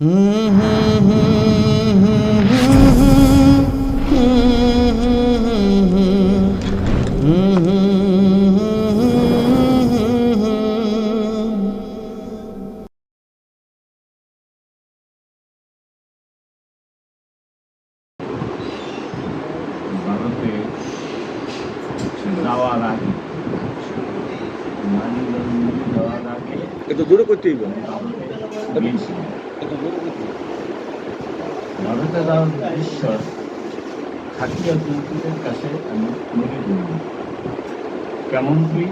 ভারতে কেমন কি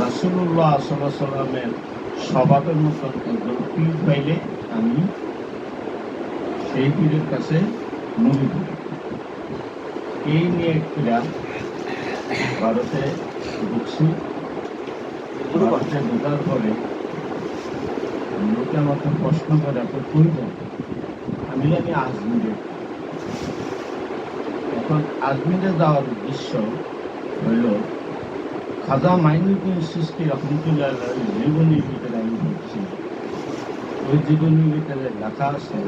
রাসুল্লাহ সাল্লামের স্বভাবের মতো একজন পীর পাইলে আমি সেই পীরের কাছে নদী করি এই নিয়ে ক্রীড়া ভারতে ঢুকছি। ভারতে ঢোকার পরে লোকে আমাকে প্রশ্ন করে, আপনি কই আমি জানি আজমিরে এখন আজমিরে যাওয়ার উদ্দেশ্য হইল, খাজা মাইনুদ্দিন সৃষ্টি রহমতুল্লাহ জীবনীর ভিতরে আমি বলছি। ওই জীবনীর ভিতরে লেখা আছে,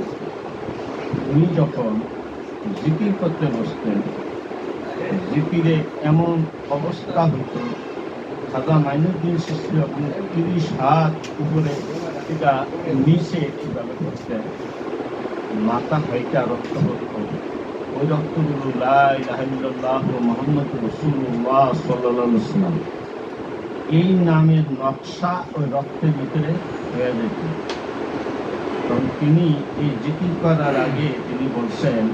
উনি যখন জিকির করতে বসতেন, জিকিরে এমন অবস্থা হতো, খাজা মাইনুদ্দিন সৃষ্টি রহমান তিরিশ হাত উপরে এটা নিচে এইভাবে করতেন মাথা হইটা রক্ত হতো ওই রক্তগুলো লাই রাহিল্লাহ মোহাম্মদ রসুল্লাহ সাল্লাহ সাল্লাম এই নামের নকশা ওই রক্তের ভিতরে হয়ে যেত। কারণ তিনি এই জিকির করার আগে তিনি বলছেন,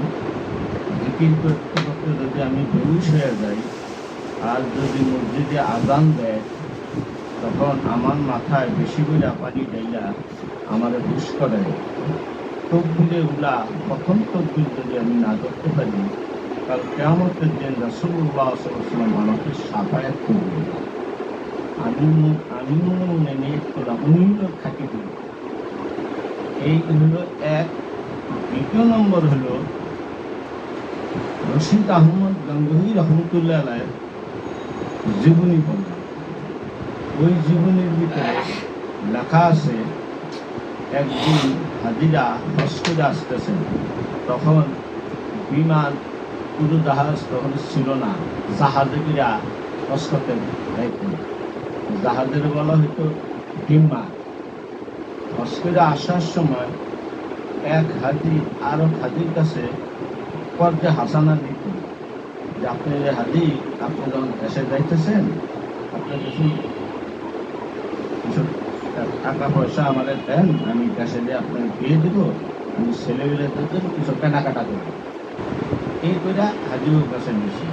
জিকির করতে করতে যদি আমি বেহুশ হয়ে যাই আর যদি মসজিদে আজান দেয়, তখন আমার মাথায় বেশি করে পানি দেইয়া আমার করে তকবিরে উলা, প্রথম তকবির যদি আমি না করতে পারি কাল কেমতের দিন রাসুল্লাহ আমাকে সাফায়াত করবে আমি আমি মনে করলাম উনি থাকি এই হলো এক। দ্বিতীয় নম্বর হলো, রশিদ আহমদ গঙ্গহি রহমতুল্লাহ জীবনী পড়লাম ওই জীবনীর ভিতরে লেখা আছে একদিন হাজিরা হস্কুরে আসতেছেন। তখন বিমান পুরো জাহাজ তখন ছিল না জাহাজে হস্কতে যাইতেন জাহাজের বলা হইতো ডিম্মা হস্কুরে আসার সময় এক হাজি আরও হাজির কাছে পর্দে হাসানা দিত। যে আপনি হাজি আপনি যখন দেশে যাইতেছেন, আপনি কিছু টাকা পয়সা আমাদের দেন আমি দেশে দিয়ে আপনাকে দিয়ে দিব আমি ছেলেগুলোদের কিছু কেনাকাটা করব এই করে হাজির কাছে নিয়েছি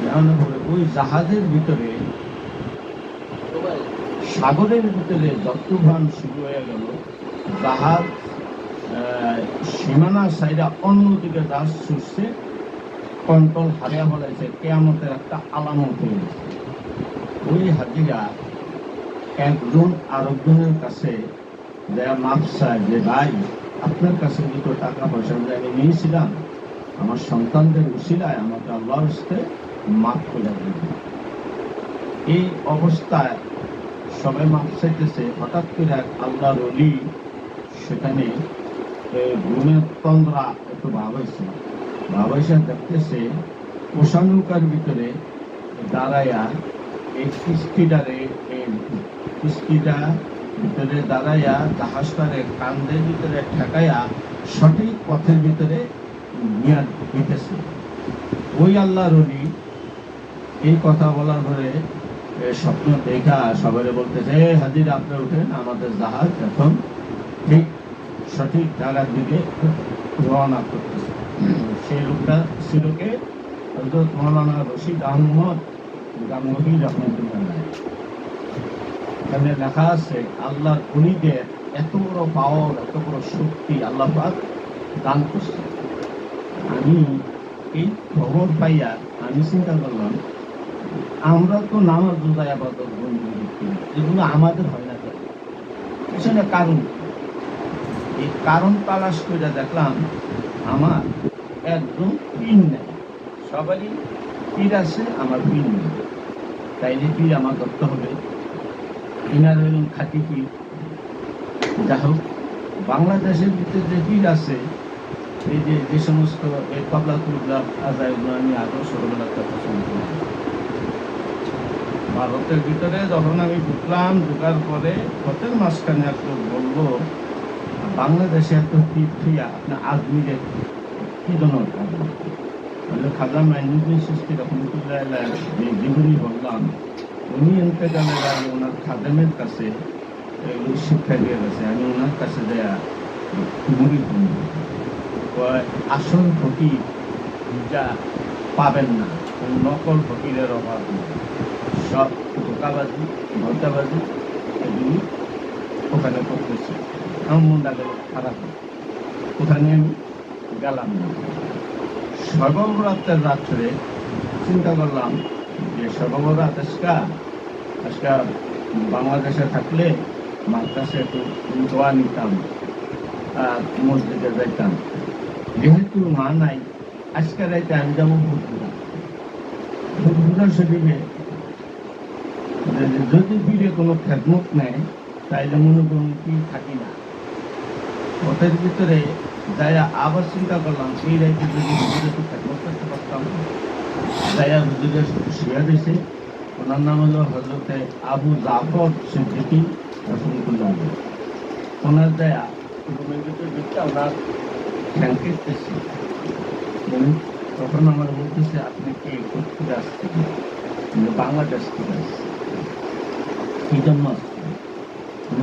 যেমন ওই জাহাজের ভিতরে সাগরের ভিতরে যত্রভান শুরু হয়ে গেল জাহাজ সীমানা সাইডা অন্যদিকে দাস ছুটছে কন্ট্রোল হারিয়া বলেছে কেয়ামতের একটা আলামত হয়ে গেছে ওই হাজিরা একজন আরেকজনের কাছে দেয়া মাপ চায়, যে ভাই, আপনার কাছে দুটো টাকা পয়সা যে আমি নিয়েছিলাম, আমার সন্তানদের উশিলায় আমাকে আল্লাহর হস্তে মাফ করে দিন এই অবস্থায় সবাই মাপ চাইতেছে, হঠাৎ করে এক আল্লাহর অলি সেখানে ঘুমের তন্দ্রা একটু ভাব হয়েছে। ভাব হয়েছে, দেখতেছে পোষানৌকার ভিতরে দাঁড়াইয়া এই কিস্তিটারে কিস্তিটা ভিতরে দাঁড়াইয়া জাহাজটারে কান্দের ভিতরে ঠেকাইয়া সঠিক পথের ভিতরে নিয়ে দিতেছে ওই আল্লাহ রলি এই কথা বলার পরে স্বপ্ন দেখা সবাই বলতেছে, "এ হাজির, আপনি উঠেন, আমাদের জাহাজ এখন ঠিক সঠিক জায়গার দিকে রওনা করতেছে। সেই লোকটা ছিল কে? হযরত মৌলানা রশিদ আহমদ গাঙ্গহি রহমতুল্লাহ এখানে লেখা আছে, আল্লাহর অলিদের এত বড় পাওয়ার এত বড় শক্তি আল্লাহ দান করছে। আমি এই খবর পাইয়া আমি চিন্তা করলাম, আমরা তো নামাজ রোজা বন্ধু এগুলো আমাদের হয় না পিছনে কারণ এই কারণ তালাশ করে দেখলাম, আমার একদম পিন নেই। সবারই পীর আছে, আমার পীর নেই। তাইলে পীর আমার করতে হবে। খাঁটি পীর যা হোক, বাংলাদেশের ভিতরে যে পীর আছে, এই যে যে সমস্ত, এই কবলা কুবলা আজা এগুলো আমি আগেও ছোটবেলার কথা শুনতাম ভারতের ভিতরে যখন আমি ঢুকলাম, ঢুকার পরে পথের মাঝখানে এক লোক বলল, বাংলাদেশে এত পীর থুইয়া আপনি আজমিরে কি জন্য খাজা মাইনুদ্দিন সৃষ্টি রহমতুল্লাহ জীবনী বললাম উনি এন্তেকালের আগে ওনার খাদেমের কাছে শিক্ষা দিয়ে গেছে। আমি ওনার কাছে দেয়া মুড়ি কিনবো আসল ফকির যা পাবেন না, নকল ফকিরের অভাব নেই। সব ধোকাবাজি ভর্তাবাজি এগুলি ওখানে করতেছে। আমার মনটা গেল খারাপ ওখানে আমি গেলাম না। সর্বরাত্রের রাত্রে চিন্তা করলাম যে সর্বরাত আজকা আজকা বাংলাদেশে থাকলে কাছে একটু দোয়া নিতাম, আর মসজিদে যাইতাম। যেহেতু মা নাই আজকে রাইতে আমি যাব ভুটপুরা ভুটপুরা শরীরে যদি ফিরে কোনো খেদমত নেয় তাইলে মনে করুন কি থাকি না। ওদের ভিতরে যাই আবার চিন্তা করলাম সেই রাইতে যদি খেদমত করতে পারতাম। যাইয়া হুজুরে শুয়ে দিয়েছে। ওনার নাম হলো হজরতে আবু জাফর সিদ্দিকি রসুলকুল্লাহ ওনার দয়া, রুমের ভিতরে ওনার ঠ্যাঙ্কিতেছি তখন আমার বলতেছে, আপনি কি কোথেকে আসছেন? বাংলাদেশ থেকে আসছে। কি জন্য আসছেন?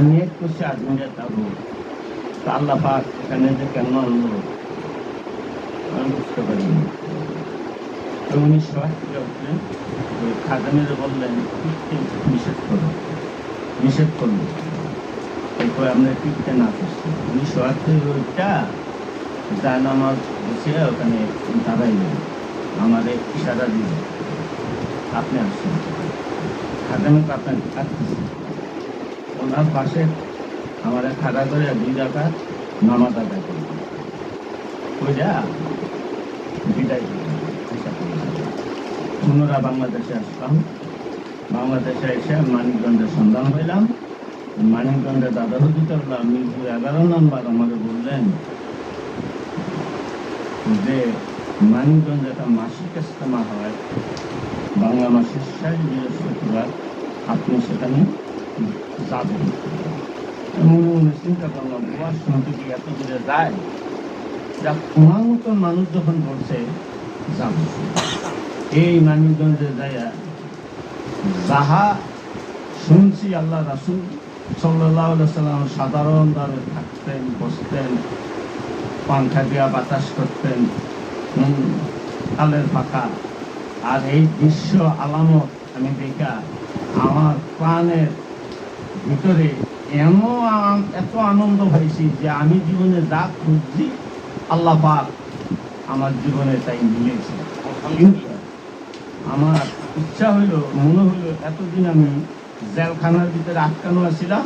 নিয়ত করছে আজমিরে যাব আল্লাহ এখানে যে কেন আনলো আমি বুঝতে পারিনি। উনি সবাই থেকে ওই খাজানের বললেন নিষেধ করো, নিষেধ করল এরপর আমরা পিঠতে না করছি উনি থেকে ওইটা জান আমার বসে ওখানে দাঁড়াইলেন। আমারে ইশারা দিলেন আপনি আসুন। খাজানের আপনার কাটতেছে ওনার পাশে আমার খাড়া করে দুই টাকা নামাজ আদায় করলাম ওইটা বিদায় পুনরায় বাংলাদেশে আসলাম। বাংলাদেশে এসে মানিকগঞ্জের সন্ধান হইলাম। মানিকগঞ্জে দাদা হুজুর করলাম মিরপুর এগারো নম্বর আমাকে বললেন যে মানিকগঞ্জে একটা মাসিক ইস্তেমা হয়। বাংলা মাসের শেষ বৃহস্পতিবার আপনি সেখানে যাবেন। মনে মনে চিন্তা করলাম গোয়ার শুনতে কি এত দূরে যায়? যা তোমার মানুষ যখন বলছে, যাব। এই মানিকগঞ্জে যাইয়া যাহা শুনছি আল্লাহ রাসুল সাল্লাহ সাল্লাম সাধারণ ভাবে থাকতেন, বসতেন, পাংখা দিয়া বাতাস করতেন কালের পাখা আর এই দৃশ্য আলামত আমি দেখা আমার প্রাণের ভিতরে এমন এত আনন্দ হয়েছি যে আমি জীবনে যা খুঁজছি আল্লাহ পাক আমার জীবনে তাই মিলেছে। আমার ইচ্ছা হইল, মনে হইল এতদিন আমি জেলখানার ভিতরে আটকানো আছিলাম,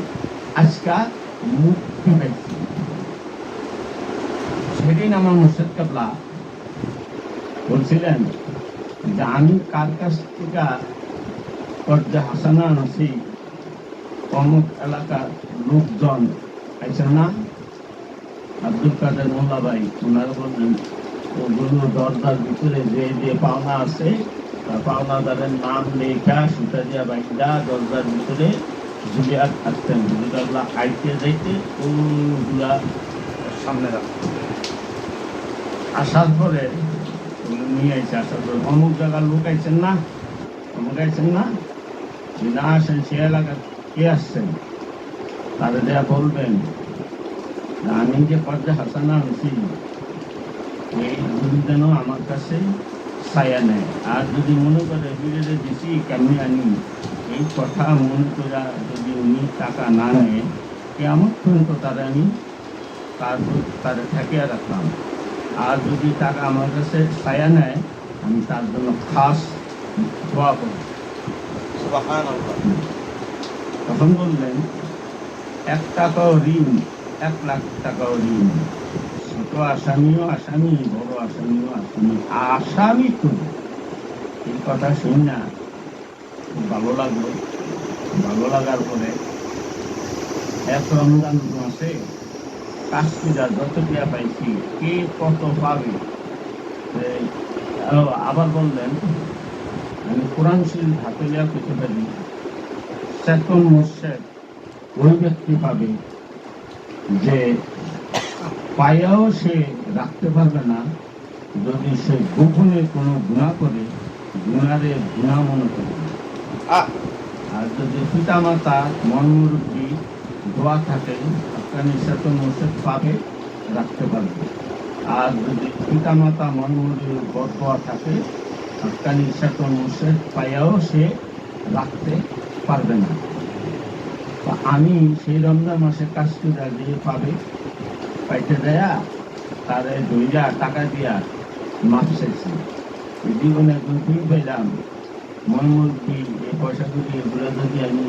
আজকা মুক্তি পাইছি। সেদিন আমার মুর্শেদ কাবলা বলছিলেন যে, আমি কার কাছ থেকে কর্জা হাসানা আনছি? অমুক এলাকার লোকজন আইসেন না? আব্দুল কাদের মোল্লা ভাই ওনারা বললেন, ওগুলো দরজার ভিতরে যে যে পাওনা আছে পাওনাদারের নাম লেখা সুতা দিয়া বাইন্দা দরজার ভিতরে ঝুলিয়া থাকতেন ঝুলিয়াগুলা আইতে যাইতে ওগুলা সামনে রাখতেন আসার পরে নিয়ে আইছে আসার পরে অমুক জায়গার লোক আইছেন না? অমুক আইছেন না? না আসেন, সে এলাকার কে আসছেন? তাদের দেয়া বলবেন, আমি যে পর্দা হাসানা আনছি এই যেন আমার কাছে ছায়া নেয় আর যদি মনে করে বিরেলে দিছি কেমনি আনি এই কথা মনে করে যদি উনি টাকা না নেয় কেমন পর্যন্ত তারা আমি তার তারা ঠেকিয়ে রাখলাম। আর যদি টাকা আমার কাছে ছায়া নেয় আমি তার জন্য খাস দোয়া করি তখন বললেন এক টাকাও ঋণ এক লাখ টাকাও ঋণ। ছোট আসামিও আসামি বড় আসামি আসামি তো। এই কথা শুনি না। ভালো লাগল। ভালো লাগার পরে এক রমজান মাসে কাশ্মীরা যত দিয়া পাইছি, কে কত পাবে? আবার বললেন, আমি কোরআন শরীফ হাতে লিয়া পেতে পারি চেতন মোর্শেদ ওই ব্যক্তি পাবে যে পায়াও সে রাখতে পারবে না যদি সে গোপনে কোনো গুণা করে গুণারে গুণা মনে করে। আর যদি পিতা মাতা মনমুরব্বী দোয়া থাকে আপনার চেতন মোর্শেদ পাবে রাখতে পারবে। আর যদি পিতা মাতা মনমুরব্বী বদোয়া থাকে আপনার মোর্শেদ পায়াও সে রাখতে পারবে না। তো আমি সেই রমজান মাসে কাজ করে দিয়ে পাবে পাইতে দেয়া তারে দইয়া টাকা দিয়া ফির পেলাম। মনমুরব্বী এই পয়সাগুলি এগুলো যদি আমি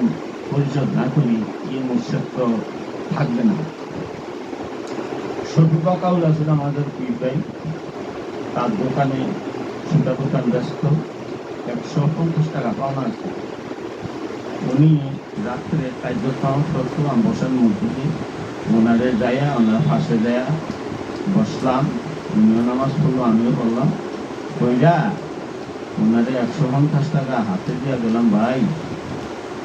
পরিশোধ না করি থাকবে না। আসলে আমাদের তার দোকানে ছোটা দোকান ব্যস্ত। একশো পঞ্চাশ টাকা পাওনা আছে। উনি রাত্রে কার্য খাওয়া করছিলাম বসার মধ্যে দিয়ে। ওনারে যাইয়া ওনার পাশে বসলাম। উনিও নামাজ পড়ল আমিও পড়লাম। কইরা ওনারে একশো পঞ্চাশ টাকা হাতে দিয়ে গেলাম ভাই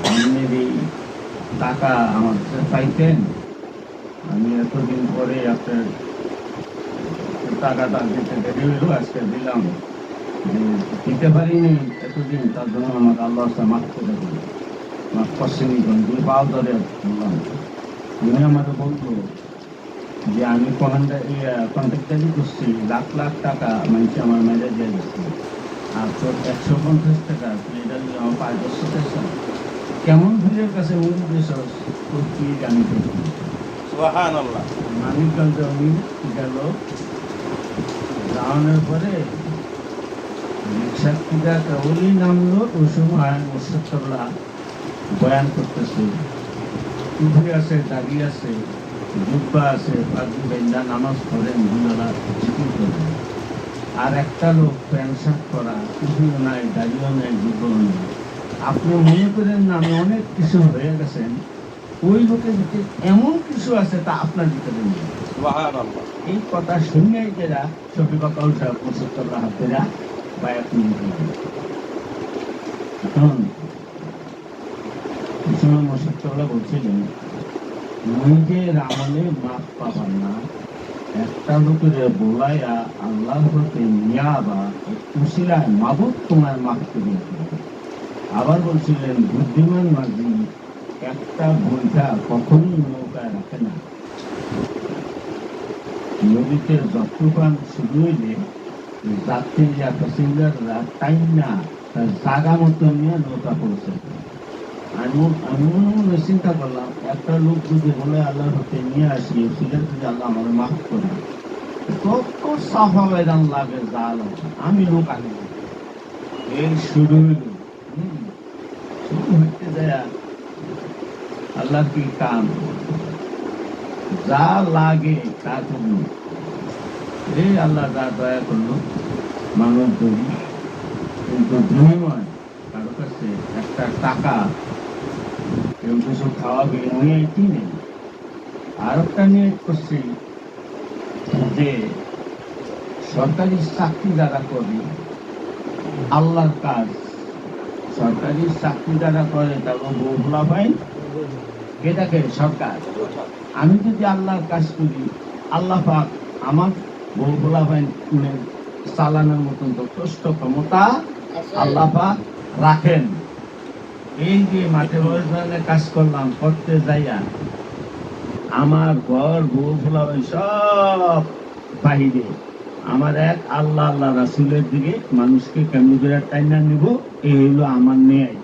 আপনার এই টাকা আমার কাছে পাইতেন, আমি এতদিন পরে আপনার টাকাটা দিতে দেরি হইল, আজকে দিলাম। দিতে পারিনি এতদিন, তার জন্য আমাকে আল্লাহ মাফ করে দিল মাফ করছেনি দুই পাও ধরে বললাম উনি আমাকে বলল যে আমি কন্ট্রাক্টারি করছি লাখ লাখ টাকা মানুষ আমার মেরে দিয়ে দিচ্ছি আর তোর একশো পঞ্চাশ টাকা তুই এটা নিয়ে আমার পাঁচ বছর কেমন ভিড়ের কাছে মুখ দিয়েছ তোর কি জানি মানিকগঞ্জ উনি গেল। যাওয়ানোর পরে রিক্সা থেকে কেবলই নামলো ওই সময় মোর্শেদুল্লাহ বয়ান করতেছে। টুপি আছে দাড়ি আছে। জুব্বা আছে পাগড়ি বেন্দা নামাজ পড়েন দুলালা জিকির করেন আর একটা লোক প্যান্ট শার্ট করা টুপিও নাই দাড়িও নাই জুব্বাও নাই। আপনি মনে করেন না আমি অনেক কিছু হয়ে গেছেন। ওই লোকের ভিতরে এমন কিছু আছে তা আপনার ভিতরে নেই। এই কথা শুনেই যারা ছবি বা কাউটা পঁচাত্তর হাতেরা বা এক মিনিট এখন সময় মশাত্তরা বলছিলেন নিজের আমলে মাপ পাবার না। একটা লোকের বলাইয়া আল্লাহ হতে নিয়া বা উশিলায় মাবুদ তোমার করিয়া দিবে। আবার বলছিলেন, বুদ্ধিমান মাঝি একটা বইটা কখনোই নৌকায় রাখে না। নদীতে যত্রপান শুরু হইলে যাত্রীরা প্যাসেঞ্জাররা টাইম না, তার জাগা মতো নিয়ে নৌকা পৌঁছে আমি আমি মনে চিন্তা করলাম, একটা লোক যদি বলে আল্লাহ হতে নিয়ে আসি সেটা যদি আল্লাহ আমার মাফ করে কত সাফা বেদান লাগে জাল আমি লোক আনি এই শুরু হইল। শুরু হইতে যায় আল্লাহ কি কাম? যা লাগে তা করল এই আল্লাহ, যা দয়া করল মানব তৈরি কিন্তু বিনিময় কারও কাছে একটা টাকা কেউ কিছু খাওয়াবে নিয়ে কি নেই। আর একটা নিয়ে করছি যে, সরকারি চাকরি যারা করে, আল্লাহর কাজ, সরকারি চাকরি যারা করে, তারপর বহুলা পাই এটাকে সরকার। আমি যদি আল্লাহর কাজ করি, আল্লাহ পাক আমার বউগুলা ভাই চালানোর মতন যথেষ্ট ক্ষমতা আল্লাহ পাক রাখেন। এই যে মাঠে বয়সে কাজ করলাম করতে যাইয়া। আমার ঘর, বউ ফোলা ভাই সব বাহিরে। আমার এক আল্লাহ আল্লাহ রাসুলের দিকে মানুষকে কেমনি করে টাইনা নিব, এই হলো আমার ন্যায়।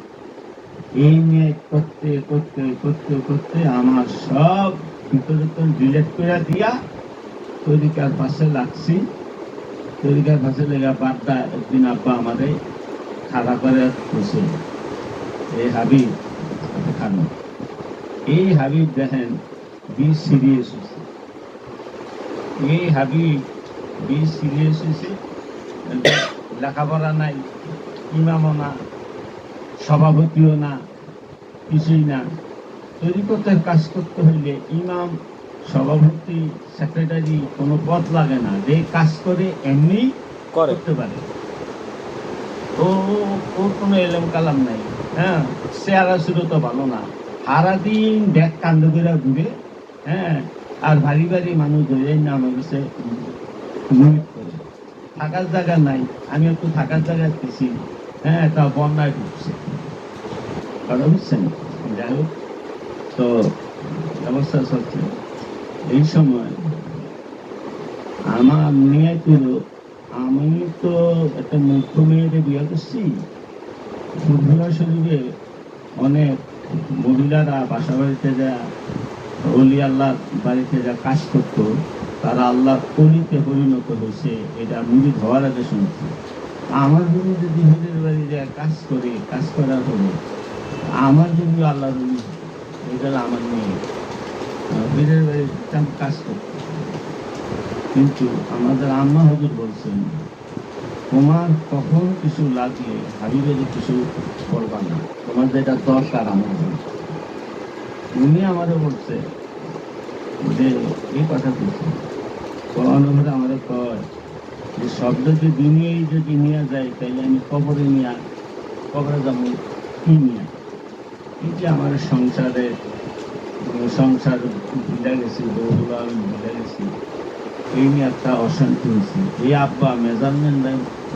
এই নিয়ে করতে করতে করতে করতে আমার সব ভিতরে ডিলেট করে দিয়া তরিকার পাশে লাগছি। তরিকার পাশে লেগা বার্তা একদিন আব্বা আমাদের খাড়া করে বসে। এই হাবিব খানো এই হাবিব দেখেন বি সিরিয়াস হয়েছে এই হাবিব বি সিরিয়াস হয়েছে লেখাপড়া নাই ইমামও না সভাপতিও না কিছুই না। তরিকতের কাজ করতে হইলে ইমাম সভাপতি সেক্রেটারি কোনো পদ লাগে না। যে কাজ করে এমনি করতে পারে। ও ও- ওর কোনো এলম কালাম নাই। হ্যাঁ চেহারা ছিল তো ভালো না। সারাদিন ব্যাগ কান্দ করে ঘুরে হ্যাঁ আর ভারী ভারী মানুষ ধরে না আমার কাছে লুট করে। থাকার জায়গা নাই, আমি একটু থাকার জায়গা দিছি হ্যাঁ তা বন্যায় ঢুকছে কথা বুঝছেন, যাই হোক, তো ব্যবস্থা চলছে। এই সময় আমার মেয়ে ছিল, আমি তো একটা মুখ্য মেয়েদের বিয়ে করছি ফুটবলা শরীরে অনেক মহিলারা বাসা বাড়িতে যা অলি আল্লাহ বাড়িতে যা কাজ করতো, তারা আল্লাহ কলিতে পরিণত হয়েছে, এটা মুড়ি হওয়ার আগে শুনছি। আমার জন্য যদি হীরের বাড়ি যা কাজ করে, কাজ করার হলো আমার জন্য আল্লাহ এটা আমার মেয়ে। হীরের বাড়িতে কাজ করতো কিন্তু আমাদের আম্মা হজুর বলছেন তোমার কখন কিছু লাগলে হাবিবের কিছু করবা না। তোমার যেটা দরকার, আমার। উনি আমারে বলছে যে, এই কথা বলছে। অনুভূতি আমাদের কয় যে, শব্দ যদি দুনিয়ায় যদি নিয়ে যায় তাহলে আমি কবরে নিয়ে কবরে যাব কি নিয়ে? এই যে আমার সংসারে, সংসার ভুলে গেছি বউগুলো আমি গেছি। এই একটা অশান্তি হয়েছে এই আব্বা মেজারমেন্ট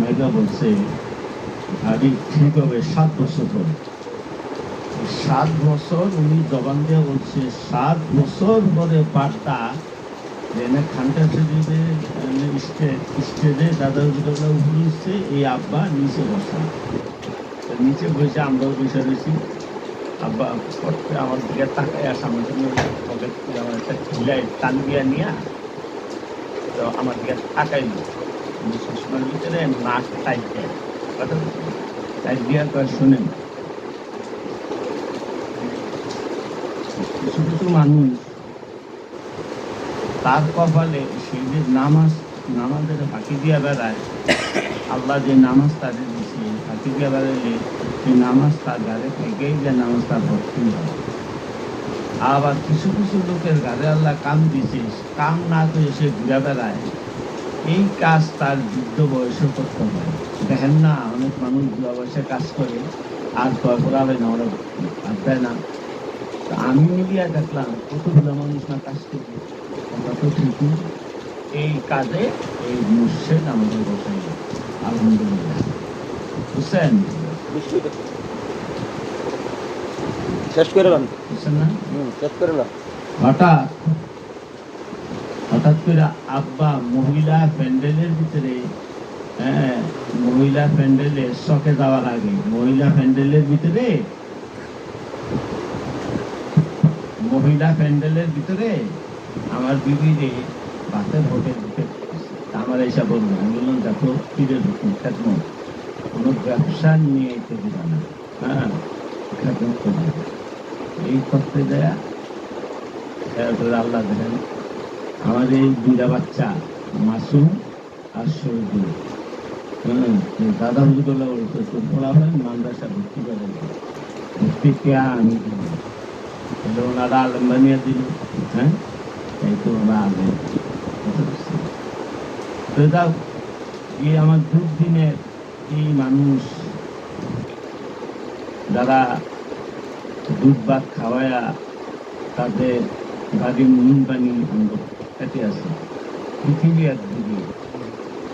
মেগা বলছে ভাবি ঠিক হবে, সাত বছর পরে। সাত বছর উনি জবান দিয়ে বলছে, সাত বছর পরে পার্টা যেনে খানটা শরীফে স্টেজে দাদা উপরে উঠছে এই আব্বা নিচে বসা। নিচে বসে আমরাও বসে রয়েছি। আব্বা আমার দিকে তাকায় সামনে সামনে পকেট আমার একটা খিলাই টান দিয়া নিয়া আমার তাকাই না। ভিতরে কিছু কিছু মানুষ। তার কপালে সে যে নামাজ, নামাজের ফাঁকি দিয়া বেড়ায়, আল্লাহ যে নামাজ তাদের দিচ্ছে ফাঁকি দিয়া বেড়াইলে সেই নামাজ তার গাড়ে থেকেই যে নামাজ তার ভর্তি হয় আবার কিছু কিছু লোকের গাড়ে আল্লাহ কাম দিছে কাম না করে সে ঘুরে বেড়ায়। এই কাজ তার যুদ্ধ বয়সে করতে হয়। দেখেন না, অনেক মানুষ বুড়া বয়সে কাজ করে, আর তারপরে হবে না, ওরা আর দেয় না। তো আমি মিলিয়া দেখলাম কতগুলো মানুষ না কাজ করবে আমরা তো ঠিকই। এই কাজে এই মুর্শেদ আমাদের বসাই আলহামদুলিল্লাহ। বুঝছেন। শেষ করে না? শেষ করে দেন। হঠাৎ হঠাৎ করে আব্বা মহিলা প্যান্ডেলের ভিতরে হ্যাঁ মহিলা প্যান্ডেলে শখে যাওয়ার আগে মহিলা প্যান্ডেলের ভিতরে মহিলা প্যান্ডেলের ভিতরে আমার বিবিরে ভাতের হোটেল দিতে আমার এইসব বলব আমি বললাম দেখো ফিরে ঢুকুন খেতমত কোনো ব্যবসা নিয়ে দিবা না। হ্যাঁ খেতমত করবে এই করতে দেয়া আল্লাহ দেখেন। আমার এই দুইটা বাচ্চা, মাসুম আর হ্যাঁ দাদা হুজুরগুলো বলছে তোর হয় মাদ্রাসা ভর্তি করে ভর্তি কে আমি তাহলে ওনারা আলম বানিয়ে দিল। হ্যাঁ? এই তো ওরা আলেম? তো যাও, এই আমার দুর্দিনের এই মানুষ, যারা দুধ ভাত খাওয়ায়া তাদের বাড়ি নুন পানি খেতে আছে। পৃথিবী এক দিকে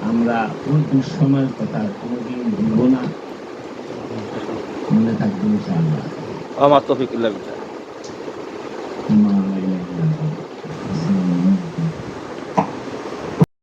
আমরা ওই দুঃসময়ের কথা কোনোদিন ভুলব না। মনে থাকবে ইনশাআল্লাহ। আমার লাগবে